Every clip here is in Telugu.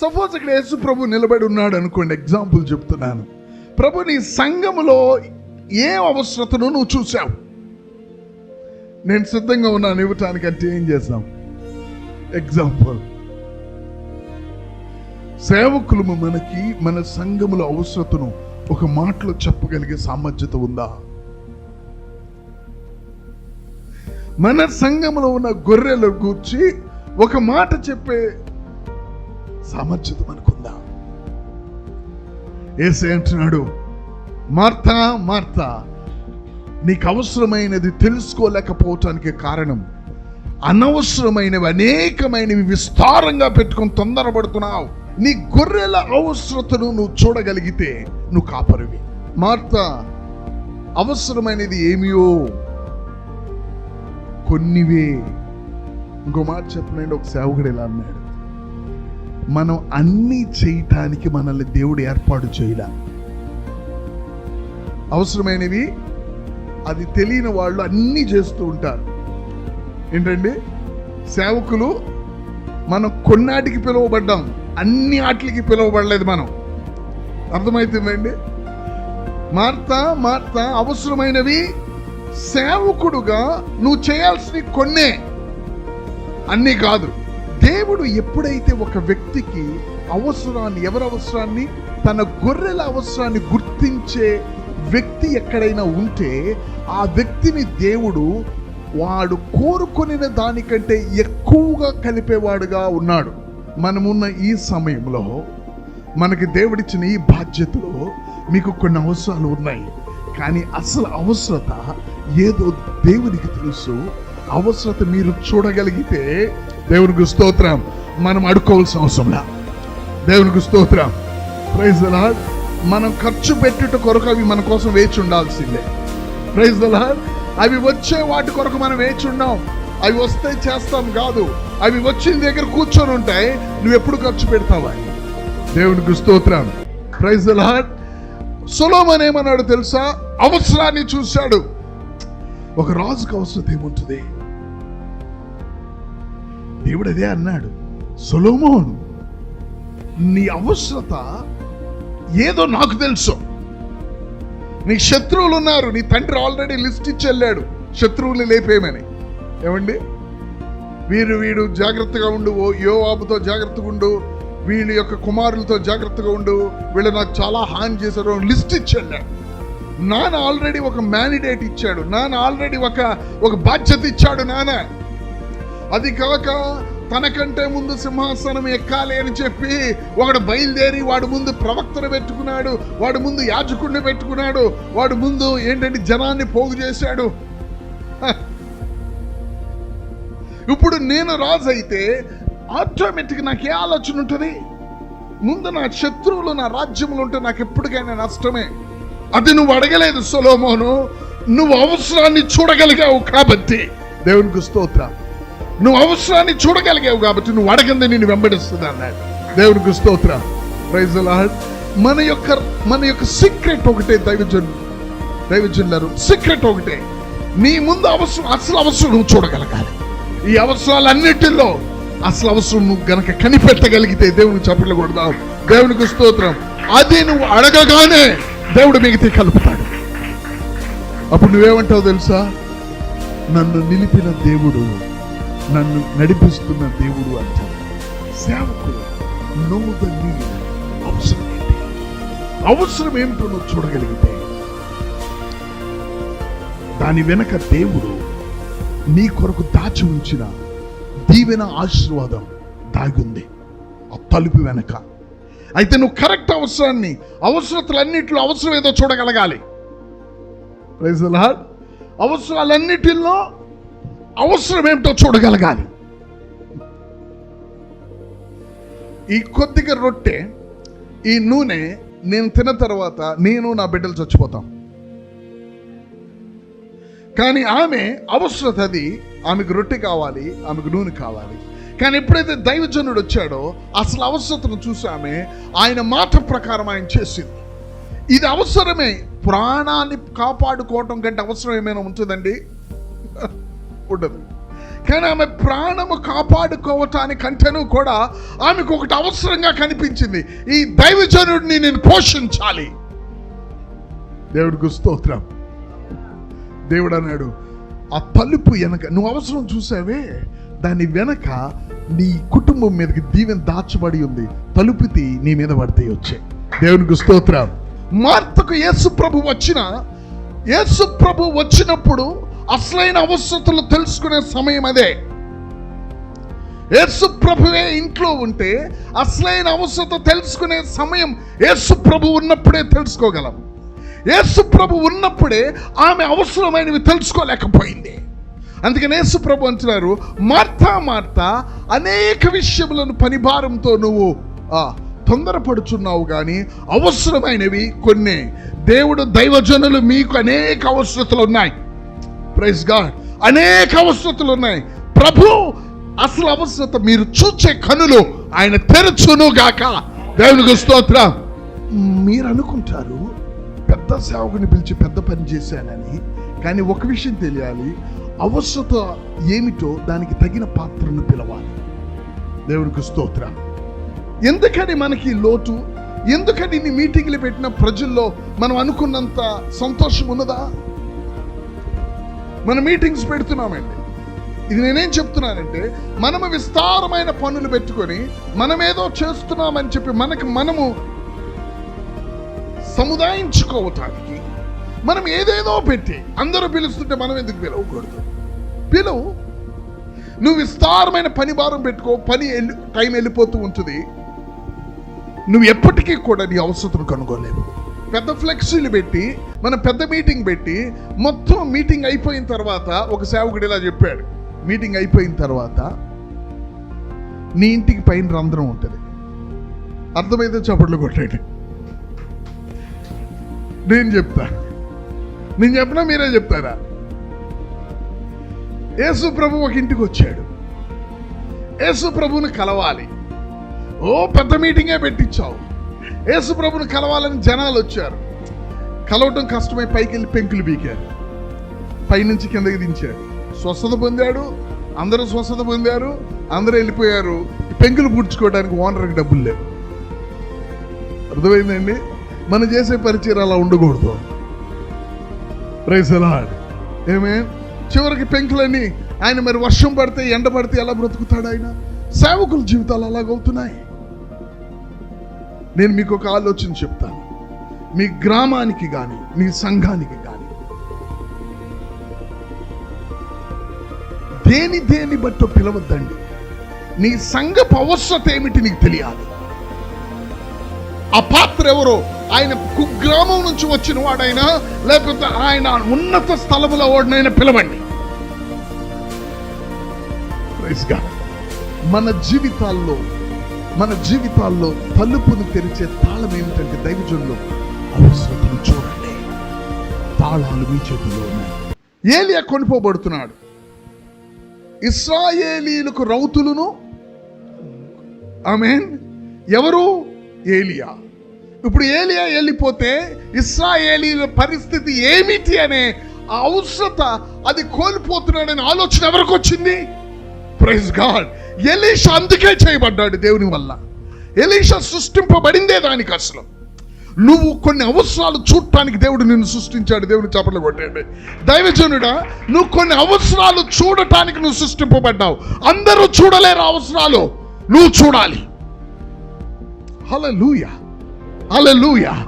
సపోజ్ ఇక్కడ యేసు ప్రభు నిలబడి ఉన్నాడు అనుకోండి ఎగ్జాంపుల్ చెప్తున్నాను. ప్రభు నీ సంఘములో ఏ అవసరతను నువ్వు చూసావు నేను సిద్ధంగా ఉన్నాను ఇవ్వటానికి అంటే ఏం చేసాం ఎగ్జాంపుల్ సేవకులు మనకి మన సంఘముల అవసరతను ఒక మాటలో చెప్పగలిగే సామర్థ్యత ఉందా? మన సంఘములో ఉన్న గొర్రెల గూర్చి ఒక మాట చెప్పే సామర్థ్యత మనకుందా? ఏసే అంటున్నాడు మార్తా మార్తా నీకు అవసరమైనది తెలుసుకోలేకపోవటానికి కారణం అనవసరమైనవి అనేకమైనవి విస్తారంగా పెట్టుకొని తొందరపడుతున్నావు. నీ గొర్రెల అవసరతను నువ్వు చూడగలిగితే నువ్వు కాపరివి. మార్త అవసరమైనది ఏమియో? కొన్నివే. ఇంకో మాట చెప్పనండి ఒక సేవకుడు ఇలా అన్నాడు. మనం అన్నీ చేయటానికి మనల్ని దేవుడు ఏర్పాటు చేయలే. అవసరమైనవి అది తెలియని వాళ్ళు అన్నీ చేస్తూ ఉంటారు. ఏంటండి? సేవకులు మనం కొన్నాటికి పిలువబడ్డాం అన్ని ఆటలకి పిలువబడలేదు మనం. అర్థమవుతుందండి మార్త మార్త అవసరమైనవి సేవకుడుగా నువ్వు చేయాల్సినవి కొన్నే. అన్నీ కాదు. దేవుడు ఎప్పుడైతే ఒక వ్యక్తికి అవసరాన్ని ఎవరి అవసరాన్ని తన గొర్రెల అవసరాన్ని గుర్తించే వ్యక్తి ఎక్కడైనా ఉంటే ఆ వ్యక్తిని దేవుడు వాడు కోరుకొనిన దానికంటే ఎక్కువగా కలిపేవాడుగా ఉన్నాడు. మనమున్న ఈ సమయంలో మనకి దేవుడిచ్చిన ఈ బాధ్యతలో మీకు కొన్ని అవసరాలు ఉన్నాయి. కానీ అసలు అవసరత ఏదో దేవునికి తెలుసు. అవసరత మీరు చూడగలిగితే దేవునికి స్తోత్రం. మనం అడుకోవాల్సిన అవసరంలా దేవునికి స్తోత్రం. ప్రైజ్ లార్డ్ మనం ఖర్చు పెట్టుట కొరకు అవి మన కోసం వేచి ఉండాల్సిందే. ప్రైజ్ లార్డ్ అవి వచ్చే వాటి కొరకు మనం వేచి ఉన్నాం. అవి వస్తే చేస్తాం కాదు. అవి వచ్చిన దగ్గర కూర్చొని ఉంటాయి. నువ్వు ఎప్పుడు ఖర్చు పెడతావా? దేవునికి స్తోత్రం. ప్రైజ్ లార్డ్ సులోమన్ ఏమన్నాడు తెలుసా? అవసరాన్ని చూశాడు. ఒక రాజుకు అవసరం ఏముంటుంది? దేవుడు అదే అన్నాడు. సొలోమోను నీ అవసరత ఏదో నాకు తెలుసు. నీ శత్రువులు ఉన్నారు నీ తండ్రి ఆల్రెడీ లిస్ట్ ఇచ్చి వెళ్ళాడు. శత్రువులు లేపేమని ఏమండి? వీరు వీడు జాగ్రత్తగా ఉండు ఓ యోవాబుతో జాగ్రత్తగా ఉండు వీళ్ళ యొక్క కుమారులతో జాగ్రత్తగా ఉండు వీళ్ళు నాకు చాలా హాని చేశారు లిస్ట్ ఇచ్చి వెళ్ళాడు. నాన్న ఆల్రెడీ ఒక మ్యాండిడేట్ ఇచ్చాడు నాన్న ఆల్రెడీ ఒక ఒక బాధ్యత ఇచ్చాడు నాన్న. అది కాక తనకంటే ముందు సింహాసనం ఎక్కాలి అని చెప్పి ఒకడు బయలుదేరి వాడు ముందు ప్రవక్తను పెట్టుకున్నాడు వాడు ముందు యాజకుడిని పెట్టుకున్నాడు వాడు ముందు ఏంటంటే జనాన్ని పోగు చేశాడు. ఇప్పుడు నేను రాజు అయితే ఆటోమేటిక్ నాకు ఏ ఆలోచన ఉంటుంది. ముందు నా శత్రువులు నా రాజ్యములు ఉంటే నాకు ఎప్పటికైనా నష్టమే. అది నువ్వు అడగలేదు సొలోమోను. నువ్వు అవసరాన్ని చూడగలిగావు కాబట్టి దేవునికి స్తోత్రం. నువ్వు అవసరాన్ని చూడగలిగావు కాబట్టి నువ్వు అడగంది నేను వెంబడిస్తుంది అన్నాడు. దేవునికి స్తోత్రం. ప్రైజ్ మన యొక్క మన యొక్క సీక్రెట్ ఒకటే దైవజన్ దైవజనులారు సీక్రెట్ ఒకటే. నీ ముందు అవసరం అసలు అవసరం నువ్వు చూడగలగాలి. ఈ అవసరాలన్నిటిలో అసలు అవసరం నువ్వు గనక కనిపెట్టగలిగితే దేవుని చప్పట్లు కొడదాం. దేవునికి స్తోత్రం. అది నువ్వు అడగగానే దేవుడు మిగతా కలుపుతాడు. అప్పుడు నువ్వేమంటావు తెలుసా? నన్ను నిలిపిన దేవుడు నన్ను నడిపిస్తున్న దేవుడు అంటాడు సేవకుడు నో ద నీడ్ అవసరం ఏంటి అవసరం ఏమిటో నువ్వు చూడగలిగితే. దాని వెనక దేవుడు నీ కొరకు దాచి ఉంచిన దీవెన ఆశీర్వాదం దాగుంది. ఆ తలుపు వెనక. అయితే నువ్వు కరెక్ట్ అవసరాన్ని అవసరతలన్నింటిలో అవసరం ఏదో చూడగలగాలి. ప్రైజ్ అవసరాలన్నిటిలో అవసరం ఏమిటో చూడగలగాలి. ఈ కొద్దిగా రొట్టె ఈ నూనె నేను తిన్న తర్వాత నేను నా బిడ్డలు చచ్చిపోతాం. కానీ ఆమె అవసరత అది ఆమెకు రొట్టె కావాలి ఆమెకు నూనె కావాలి. కానీ ఎప్పుడైతే దైవజనుడు వచ్చాడో అసలు అవసరతను చూసి ఆమె ఆయన మాట ప్రకారం ఆయన చేసింది. ఇది అవసరమే. ప్రాణాన్ని కాపాడుకోవటం కంటే అవసరం ఏమైనా ఉంటుందండి? ఉండదు. కానీ ఆమె ప్రాణము కాపాడుకోవటానికంటేనూ కూడా ఆమెకు ఒకటి అవసరంగా కనిపించింది. ఈ దైవజనుడిని నేను పోషించాలి. దేవుడికి స్తోత్రం. దేవుడు అన్నాడు ఆ తలుపు వెనక నువ్వు అవసరం చూసావే? దాని వెనక నీ కుటుంబం మీదకి దీవెన దాచబడి ఉంది. తలుపుతి నీ మీద పడితే వచ్చే. దేవునికి స్తోత్రం. మార్తకు యేసు ప్రభు వచ్చిన యేసు ప్రభు వచ్చినప్పుడు అసలైన అవసరతలు తెలుసుకునే సమయం అదే. యేసు ప్రభువే ఇంట్లో ఉంటే అసలైన అవసరత తెలుసుకునే సమయం యేసు ప్రభు ఉన్నప్పుడే తెలుసుకోగలం. యేసు ప్రభు ఉన్నప్పుడే ఆమె అవసరమైనవి తెలుసుకోలేకపోయింది. అందుకని యేసు ప్రభు అంటున్నారు మార్తా మార్తా అనేక విషయములను పనిభారంతో నువ్వు తొందరపడుచున్నావు కానీ అవసరమైనవి కొన్ని. దేవుడు దైవజనులు మీకు అనేక అవసరతలు ఉన్నాయి. ప్రైజ్ గాడ్ అనేక అవసరతలు ఉన్నాయి ప్రభు అసలు అవసరత మీరు చూచే కనులు ఆయన తెరచును గాక దేవునికి స్తోత్రం. మీరు అనుకుంటారు పెద్ద సేవకుని పిలిచి పెద్ద పని చేశానని కానీ ఒక విషయం తెలియాలి. అవసరత ఏమిటో దానికి తగిన పాత్రను పిలవాలి. దేవునికి స్తోత్రం. ఎందుకని మనకి లోటు? ఎందుకని ఇన్ని మీటింగ్లు పెట్టిన ప్రజల్లో మనం అనుకున్నంత సంతోషం ఉన్నదా? మన మీటింగ్స్ పెడుతున్నామండి. ఇది నేనేం చెప్తున్నానంటే మనము విస్తారమైన పనులు పెట్టుకొని మనమేదో చేస్తున్నామని చెప్పి మనకు మనము సముదాయించుకోవటానికి మనం ఏదేదో పెట్టి అందరూ పిలుస్తుంటే మనం ఎందుకు పిలవకూడదు? పిలువు నువ్వు విస్తారమైన పని భారం పెట్టుకో పని వెళ్ళి టైం వెళ్ళిపోతూ ఉంటుంది. నువ్వు ఎప్పటికీ కూడా నీ అవసరతను కనుగోలేవు పెద్ద ఫ్లెక్సీలు పెట్టి మనం పెద్ద మీటింగ్ పెట్టి మొత్తం మీటింగ్ అయిపోయిన తర్వాత ఒక సేవకుడు ఇలా చెప్పాడు. మీటింగ్ అయిపోయిన తర్వాత నీ ఇంటికి పైన రంధ్రం ఉంటుంది. అర్థమైతే చప్పట్లు కొట్టాడు నేను చెప్తా. నేను చెప్పినా మీరే చెప్తారా? యేసు ప్రభు ఒక ఇంటికి వచ్చాడు. యేసు ప్రభుని కలవాలి. ఓ పెద్ద మీటింగే పెట్టించావు. యేసు ప్రభుని కలవాలని జనాలు వచ్చారు. కలవటం కష్టమై పైకి వెళ్ళి పెంకులు బీకారు పైనుంచి కిందకి దించారు. స్వస్థత పొందాడు అందరూ స్వస్థత పొందారు అందరూ వెళ్ళిపోయారు. పెంకులు పూడ్చుకోవడానికి ఓనర్కి డబ్బులు లేవు. అర్థమైందండి? మనం చేసే పరిచయం అలా ఉండకూడదు. ప్రైసలాడ్ ఏమే చివరికి పెంకులని ఆయన మరి వర్షం పడితే ఎండ పడితే ఎలా బ్రతుకుతాడు ఆయన? సేవకుల జీవితాలు అలాగవుతున్నాయి. నేను మీకు ఒక ఆలోచన చెప్తాను. మీ గ్రామానికి కానీ మీ సంఘానికి కానీ దేని దేని బట్టో పిలవద్దండి. నీ సంఘపు అవసరత ఏమిటి నీకు తెలియాలి. ఆ పాత్ర ఎవరో ఆయన కుగ్రామం నుంచి వచ్చిన వాడైనా లేకపోతే ఆయన ఉన్నత స్థలములో వాడినైనా పిలవండి. మన జీవితాల్లో మన జీవితాల్లో తలుపును తెరిచే తాళం ఏమిటంటే దైవజనులు? అవసరతను చూడండి. తాళాలు మీ చేతిలో ఉన్నాయి. ఏలియా కొనిపోబడుతున్నాడు. ఇస్రాయేలీలకు రౌతులను? ఆమె ఎవరు? ఏలియా. ఇప్పుడు ఏలియా వెళ్ళిపోతే ఇస్రాయేలీల పరిస్థితి ఏమిటి అనే ఆ అవసరత అది కోల్పోతున్నాడనే ఆలోచన ఎవరికి వచ్చింది? Praise God. ఎలీష అందుకే చేయబడ్డాడు దేవుని వల్ల. ఎలీష సృష్టింపబడిందే దానికి అసలు. నువ్వు కొన్ని అవసరాలు చూడటానికి దేవుడు నిన్ను సృష్టించాడు దేవుని చప్పట్లు కొట్టండి దైవజనుడా నువ్వు కొన్ని అవసరాలు చూడటానికి నువ్వు సృష్టింపబడ్డావు. అందరూ చూడలేరు అవసరాలు. నువ్వు చూడాలి. హల్లెలూయా. హల్లెలూయా.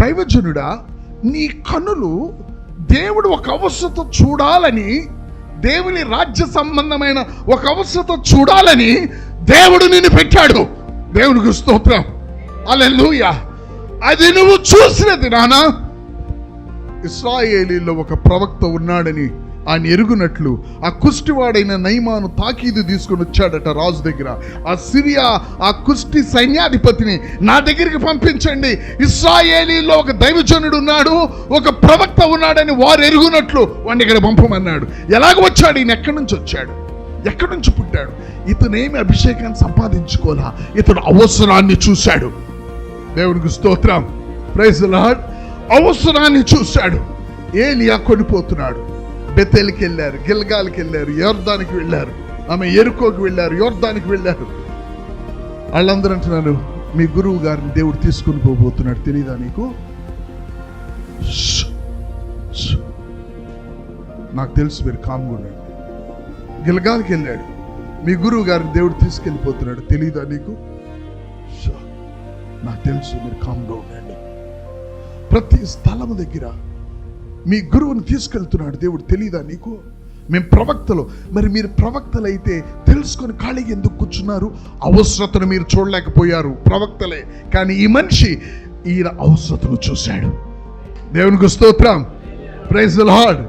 దైవజనుడా నీ కనులు దేవుడు ఒక అవసరత చూడాలని దేవుని రాజ్య సంబంధమైన ఒక అవసరత చూడాలని దేవుడు నిన్ను పెట్టాడు. దేవునికి స్తోత్రం. అలెలుయ అది నువ్వు చూసినది నానా. ఇస్రాయేలీలో ఒక ప్రవక్త ఉన్నాడని ఆయన ఎరుగునట్లు ఆ కుష్టివాడైన నైమాను తాకీదు తీసుకుని వచ్చాడట రాజు దగ్గర. ఆ సిరియా ఆ కుష్టి సైన్యాధిపతిని నా దగ్గరికి పంపించండి. ఇస్రాయేలీలో ఒక దైవజనుడు ఉన్నాడు ఒక ప్రవక్త ఉన్నాడని వారు ఎరుగునట్లు వాడిని ఇక్కడ పంపమన్నాడు. ఎలాగ వచ్చాడు? ఈయన ఎక్కడి నుంచి వచ్చాడు? ఎక్కడి నుంచి పుట్టాడు? ఇతనేమి అభిషేకాన్ని సంపాదించుకోలా ఇతడు అవసరాన్ని చూశాడు. దేవునికి స్తోత్రం. ప్రైజ్ లాడ్ అవసరాన్ని చూశాడు. ఏలియా కొనిపోతున్నాడు. బెతేల్కి వెళ్ళారు గిల్గాల్కి వెళ్ళారు యోర్దానికి వెళ్ళారు ఆమె ఎరుకోకి వెళ్ళారు యోర్దానికి వెళ్ళారు. వాళ్ళందరూ అంటున్నారు మీ గురువు గారిని దేవుడు తీసుకుని పోబోతున్నాడు తెలియదా నీకు? నాకు తెలుసు మీరు కామ్గా ఉండండి గిలగాలకి వెళ్ళాడు. మీ గురువు గారిని దేవుడు తీసుకెళ్ళిపోతున్నాడు తెలియదా నీకు? నాకు తెలుసు మీరు కామ్గా ఉండండి ప్రతి స్థలం దగ్గర మీ గురువుని తీసుకెళ్తున్నాడు. దేవుడు తెలియదా నీకు? మేము ప్రవక్తలు. మరి మీరు ప్రవక్తలు అయితే తెలుసుకొని ఖాళీగా ఎందుకు కూర్చున్నారు? అవసరతను మీరు చూడలేకపోయారు ప్రవక్తలే. కానీ ఈ మనిషి ఈయన అవసరతను చూశాడు. దేవునికి స్తోత్రం. ప్రైజ్ లార్డ్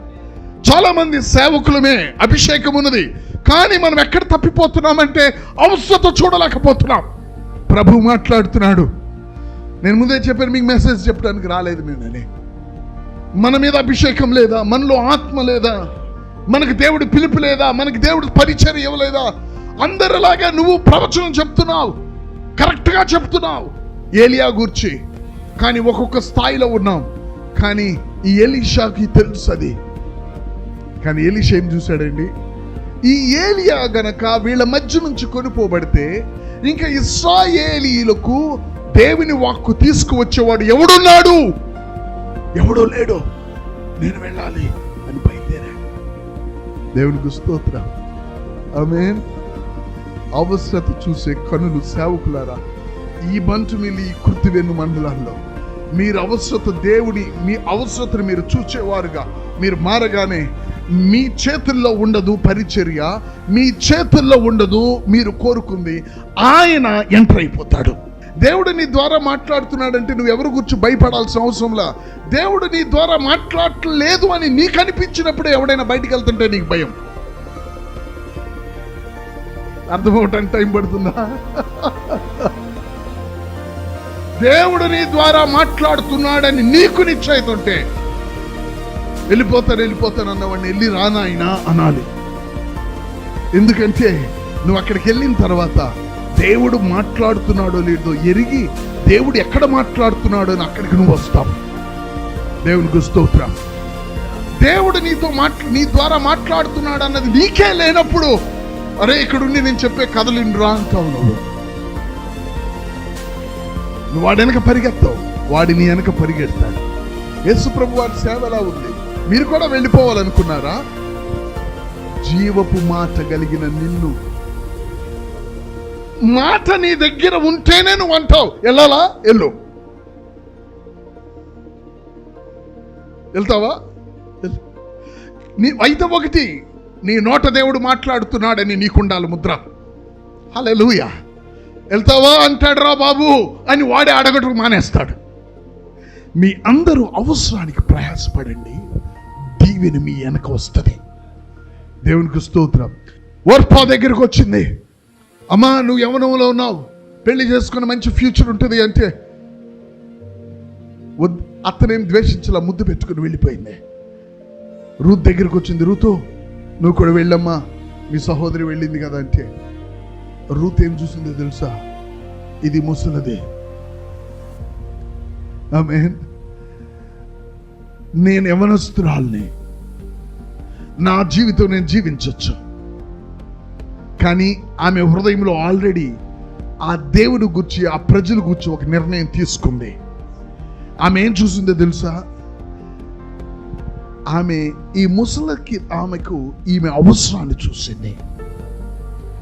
చాలామంది సేవకులమే అభిషేకం ఉన్నది. కానీ మనం ఎక్కడ తప్పిపోతున్నామంటే అవసరత చూడలేకపోతున్నాం. ప్రభు మాట్లాడుతున్నాడు. నేను ముందే చెప్పాను మీకు మెసేజ్ చెప్పడానికి రాలేదు నేనని. మన మీద అభిషేకం లేదా? మనలో ఆత్మ లేదా? మనకు దేవుడు పిలుపు లేదా? మనకి దేవుడు పరిచయం ఇవ్వలేదా? అందరిలాగా నువ్వు ప్రవచనం చెప్తున్నావు. కరెక్ట్గా చెప్తున్నావు. ఏలియా గూర్చి కానీ ఒక్కొక్క స్థాయిలో ఉన్నాం. కానీ ఈ ఎలీషాకి తెలుసు అది. కానీ ఎలీషా ఏం చూశాడండి? ఈ ఏలియా గనక వీళ్ళ మధ్య నుంచి కొనిపోబడితే ఇంకా ఇస్రాయేలీలకు దేవుని వాక్కు తీసుకువచ్చేవాడు ఎవడున్నాడు? ఎవడో లేడు. నేను వెళ్ళాలి అని బయలుదేరాడు దేవునికి స్తోత్రం. ఆమేన్. అవసరత చూసే కనులు సేవకులారా ఈ బంటు మిల్లి ఈ కృతివెన్ను మండలాల్లో మీరు అవసరత దేవుడి మీ అవసరతను మీరు చూచేవారుగా. మీరు మారగానే మీ చేతుల్లో ఉండదు పరిచర్య మీ చేతుల్లో ఉండదు మీరు కోరుకుంది. ఆయన ఎంటర్ అయిపోతాడు. దేవుడు నీ ద్వారా మాట్లాడుతున్నాడంటే నువ్వు ఎవరి గురించి భయపడాల్సిన అవసరంలా దేవుడు నీ ద్వారా మాట్లాడలేదు అని నీకు అనిపించినప్పుడు ఎవడైనా బయటికి వెళ్తుంటే నీకు భయం. అర్థమవటానికి టైం పడుతుందా? దేవుడు నీ ద్వారా మాట్లాడుతున్నాడని నీకు నిశ్చయిత ఉంటే వెళ్ళిపోతాను వెళ్ళిపోతాను అన్నవాడిని వెళ్ళి రానాయనా అనాలి. ఎందుకంటే నువ్వు అక్కడికి వెళ్ళిన తర్వాత దేవుడు మాట్లాడుతున్నాడో లేదో ఎరిగి దేవుడు ఎక్కడ మాట్లాడుతున్నాడో అని అక్కడికి నువ్వు వస్తావు. దేవునికి స్తోత్రం. దేవుడు నీతో మాట్లా నీ ద్వారా మాట్లాడుతున్నాడు అన్నది నీకే లేనప్పుడు అరే ఇక్కడుండి నేను చెప్పే కథలు రా అంటావు నువ్వు. నువ్వు వాడి వెనక పరిగెత్తావు. వాడి నీ వెనక పరిగెడతాడు యేసు ప్రభు వారి సేవ ఎలా ఉంది? మీరు కూడా వెళ్ళిపోవాలనుకున్నారా? జీవపు మాట కలిగిన నిన్ను మాట నీ దగ్గర ఉంటేనే నువ్వు అంటావు వెళ్ళాలా వెళ్ళు వెళ్తావా? నీ అయితే ఒకటి నీ నోట దేవుడు మాట్లాడుతున్నాడని నీకుండాలి ముద్ర. హల్లెలూయ. వెళ్తావా? అంటాడు రా బాబు అని వాడే అడగటం మానేస్తాడు. మీ అందరూ అవసరానికి ప్రయాసపడండి దీవెని మీ వెనక వస్తుంది. దేవునికి స్తోత్రం. వర్పా దగ్గరికి వచ్చింది. అమ్మా నువ్వు యవనంలో ఉన్నావు. పెళ్ళి చేసుకుని మంచి ఫ్యూచర్ ఉంటుంది అంటే వద్- అత్తనేం ద్వేషించలా ముద్దు పెట్టుకుని వెళ్ళిపోయింది. రూత్ దగ్గరికి వచ్చింది రూతు నువ్వు కూడా వెళ్ళమ్మా. మీ సహోదరి వెళ్ళింది కదా అంటే. రూత్ ఏం చూసిందో తెలుసా? ఇది ముసలదే. ఆమె నేను యవనస్తురాల్ని. నా జీవితం నేను జీవించవచ్చు కానీ ఆమె హృదయంలో ఆల్రెడీ ఆ దేవుడు గుర్చి ఆ ప్రజలు గుర్చి ఒక నిర్ణయం తీసుకుంది. ఆమె ఏం చూసిందో తెలుసా? ఆమె ఈ ముసలికి ఆమెకు ఈమె అవసరాన్ని చూసింది.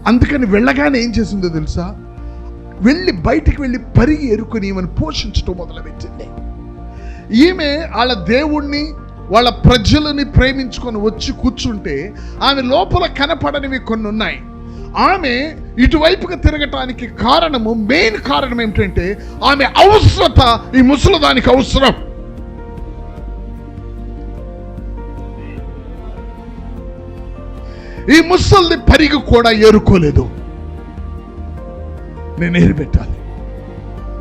అందుకని వెళ్ళగానే ఏం చేసిందో తెలుసా? వెళ్ళి బయటికి వెళ్ళి పరిగి ఎరుకుని ఈమెను పోషించడం మొదలుపెట్టింది. ఈమె వాళ్ళ దేవుణ్ణి వాళ్ళ ప్రజలని ప్రేమించుకొని వచ్చి కూర్చుంటే ఆమె లోపల కనపడనివి కొన్ని ఉన్నాయి ఆమె ఇటువైపుగా తిరగటానికి కారణము మెయిన్ కారణం ఏమిటంటే ఆమె అవసరత ఈ ముసలదానికి అవసరం. ఈ ముసల్ని పరిగి కూడా ఏరుకోలేదు. నేను ఏరిపెట్టాలి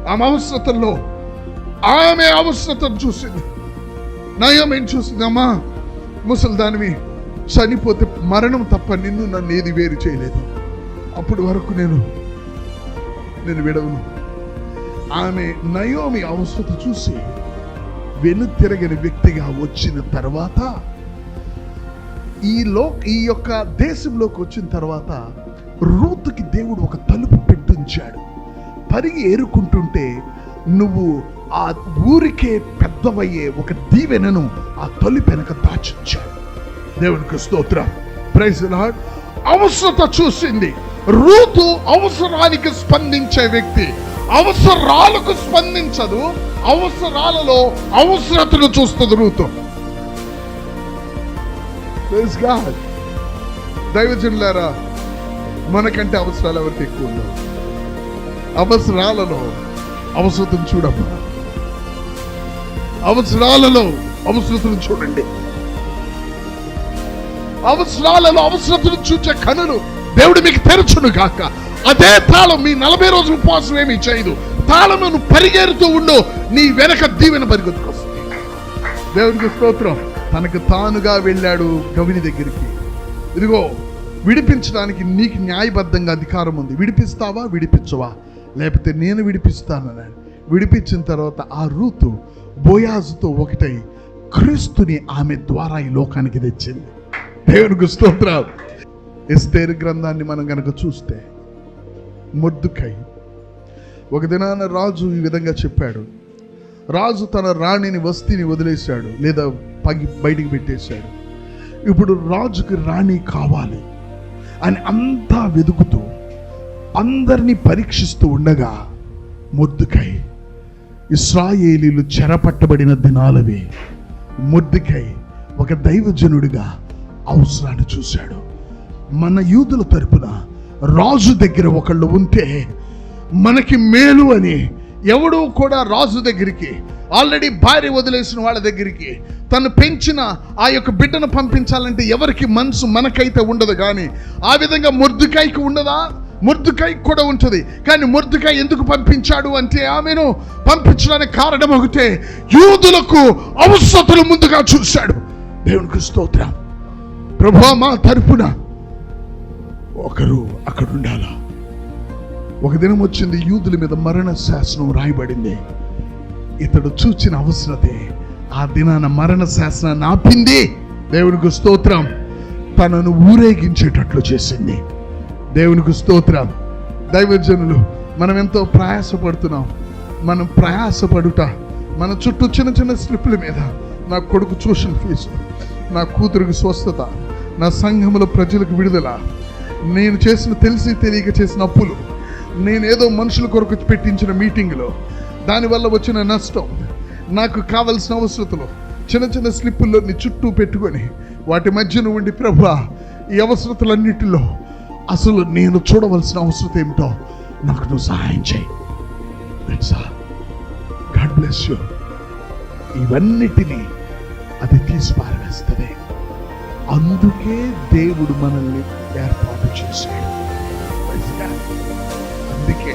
ఆమె అవసరతల్లో ఆమె అవసరతను చూసింది. నయం ఏం చూసింది? అమ్మా ముసలి దానివి చనిపోతే మరణం తప్ప నిన్ను నన్ను ఏది వేరు చేయలేదు. అప్పటి వరకు నేను నేను విడవను. ఆమె నయోమి అవసరత చూసి వెనుతిరగని వ్యక్తిగా వచ్చిన తర్వాత ఈ లో ఈ యొక్క దేశంలోకి వచ్చిన తర్వాత రూతుకి దేవుడు ఒక తలుపు పెట్టించాడు. పరిగి ఏరుకుంటుంటే నువ్వు ఆ ఊరికే పెద్దవయ్యే ఒక దీవెనను ఆ తొలి వెనక దాచించాడు. దేవునికి స్తోత్రం. ప్రైజ్ లార్డ్ అవసరత చూసింది. రూతు అవసరానికి స్పందించే వ్యక్తి. అవసరాలకు స్పందించదు అవసరాలలో అవసరతను చూస్తుంది రూతు. దైవజనులారా మనకంటే అవసరాలు ఎవరికి ఎక్కువ ఉండవు. అవసరాలలో అవసరతను చూడమ్మా. అవసరాలలో అవసరతను చూడండి. అవసరాలలో అవసరతను చూచే కనులు దేవుడు మీకు తెరచును కాక అదే తాళం మీ నలభై రోజుల ఉపవాసం ఏమీ చేయదు. తాళమును పరిగెడుతూ ఉండు నీ వెనక దీవెన పరిగెత్తుకొస్తుంది దేవునికి స్తోత్రం. తనకు తానుగా వెళ్ళాడు గవిని దగ్గరికి. ఇదిగో విడిపించడానికి నీకు న్యాయబద్ధంగా అధికారం ఉంది. విడిపిస్తావా? విడిపించవా? లేకపోతే నేను విడిపిస్తానన్నాడు విడిపించిన తర్వాత ఆ రూతు బోయాజుతో ఒకటై క్రీస్తుని ఆమె ద్వారా ఈ లోకానికి తెచ్చింది. దేవునికి స్తోత్రాలు. ఎస్తేరు గ్రంథాన్ని మనం కనుక చూస్తే మొద్దుకై ఒక దినాన రాజు ఈ విధంగా చెప్పాడు. రాజు తన రాణిని వస్తిని వదిలేశాడు లేదా పగి బయటికి పెట్టేశాడు. ఇప్పుడు రాజుకి రాణి కావాలి అని అంతా వెతుకుతూ అందరినీ పరీక్షిస్తూ ఉండగా మొద్దుకై ఇస్రాయేలీలు చెరపట్టబడిన దినాలవి. మొద్దుకై ఒక దైవజనుడిగా అవసరాన్ని చూశాడు. మన యూదుల తరపున రాజు దగ్గర ఒకళ్ళు ఉంటే మనకి మేలు అని ఎవడు కూడా రాజు దగ్గరికి ఆల్రెడీ భార్య వదిలేసిన వాళ్ళ దగ్గరికి తను పెంచిన ఆ యొక్క బిడ్డను పంపించాలంటే ఎవరికి మనసు మనకైతే ఉండదు కానీ ఆ విధంగా ముర్దుకాయకి ఉండదా? ముర్దుకాయ కూడా ఉంటుంది. కానీ ముర్దుకాయ ఎందుకు పంపించాడు అంటే ఆమెను పంపించడానికి కారణం ఒకటే యూదులకు అవసరతలు ముందుగా చూశాడు. దేవునికి స్తోత్రం. ప్రభా మా తరపున ఒకరు అక్కడ ఉండాలా? ఒక దినం వచ్చింది యూదుల మీద మరణ శాసనం రాయబడింది. ఇతడు చూచిన అవసరతే ఆ దినాన మరణ శాసనాన్ని ఆపింది దేవునికి స్తోత్రం. తనను ఊరేగించేటట్లు చేసింది. దేవునికి స్తోత్రం. దైవజనులు మనం ఎంతో ప్రయాసపడుతున్నాం. మనం ప్రయాసపడుట మన చుట్టూ చిన్న చిన్న స్లిప్ల మీద నా కొడుకు ట్యూషన్ ఫీజు నా కూతురికి స్వస్థత నా సంఘములో ప్రజలకు విడుదల నేను చేసిన తెలిసి తెలియక చేసిన అప్పులు. నేనేదో మనుషుల కొరకు పెట్టించిన మీటింగ్లో. దానివల్ల వచ్చిన నష్టం. నాకు కావలసిన అవసరతలు. చిన్న చిన్న స్లిప్పుల్లో నీ చుట్టూ పెట్టుకొని వాటి మధ్యన ఉండి ప్రభా ఈ అవసరతలన్నిటిలో అసలు నేను చూడవలసిన అవసరం ఏమిటో నాకు నువ్వు సహాయం చేయి. గాడ్ బ్లెస్ యూ ఇవన్నిటినీ అది తీసి పారవేస్తుంది అందుకే దేవుడు మనల్ని ఏర్పాటు చేశాడు Praise God. అందుకే